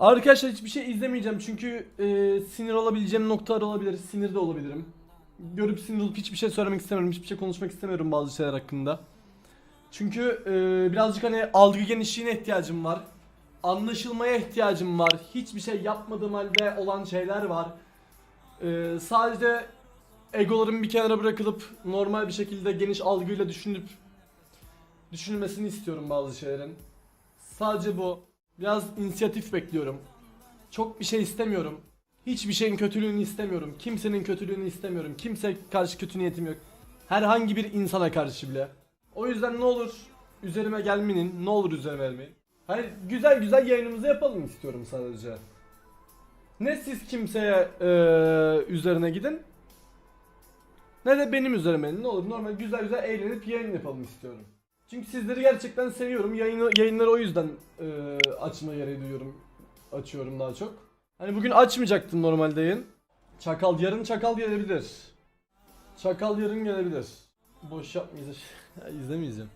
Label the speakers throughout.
Speaker 1: Arkadaşlar hiçbir şey izlemeyeceğim çünkü e, sinir olabileceğim noktalar olabilir. Sinir de olabilirim. Görüp sinir olup hiçbir şey söylemek istemiyorum. Hiçbir şey konuşmak istemiyorum bazı şeyler hakkında. Çünkü e, birazcık hani algı genişliğine ihtiyacım var. Anlaşılmaya ihtiyacım var. Hiçbir şey yapmadığım halde olan şeyler var. E, sadece egoların bir kenara bırakılıp normal bir şekilde geniş algıyla düşünüp düşünülmesini istiyorum bazı şeylerin. Sadece bu. Biraz inisiyatif bekliyorum. Çok bir şey istemiyorum. Hiçbir şeyin kötülüğünü istemiyorum. Kimsenin kötülüğünü istemiyorum. Kimse karşı kötü niyetim yok. Herhangi bir insana karşı bile. O yüzden ne olur üzerime gelmeyin. Ne olur üzerime gelmeyin. Hayır güzel güzel yayınımızı yapalım istiyorum sadece. Ne siz kimseye eee, üzerine gidin. Ne de benim üzerime ne olur normal güzel güzel eğlenip yayın yapalım istiyorum. Çünkü sizleri gerçekten seviyorum. Yayını, yayınları o yüzden e, açma gereği duyuyorum. Açıyorum daha çok. Hani bugün açmayacaktım normalde yayın. Çakal yarın çakal gelebilir. Çakal yarın gelebilir. Boş yapmayacağız. İzlemeyeceğim.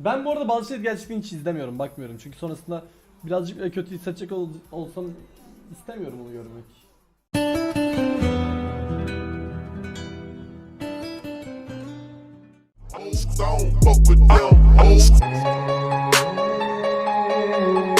Speaker 1: Ben bu arada bazı şeyleri gerçekten hiç izlemiyorum. Bakmıyorum. Çünkü sonrasında birazcık e, kötü hissedecek ol- olsam istemiyorum onu görmek.
Speaker 2: Don't fuck with them. Thank you.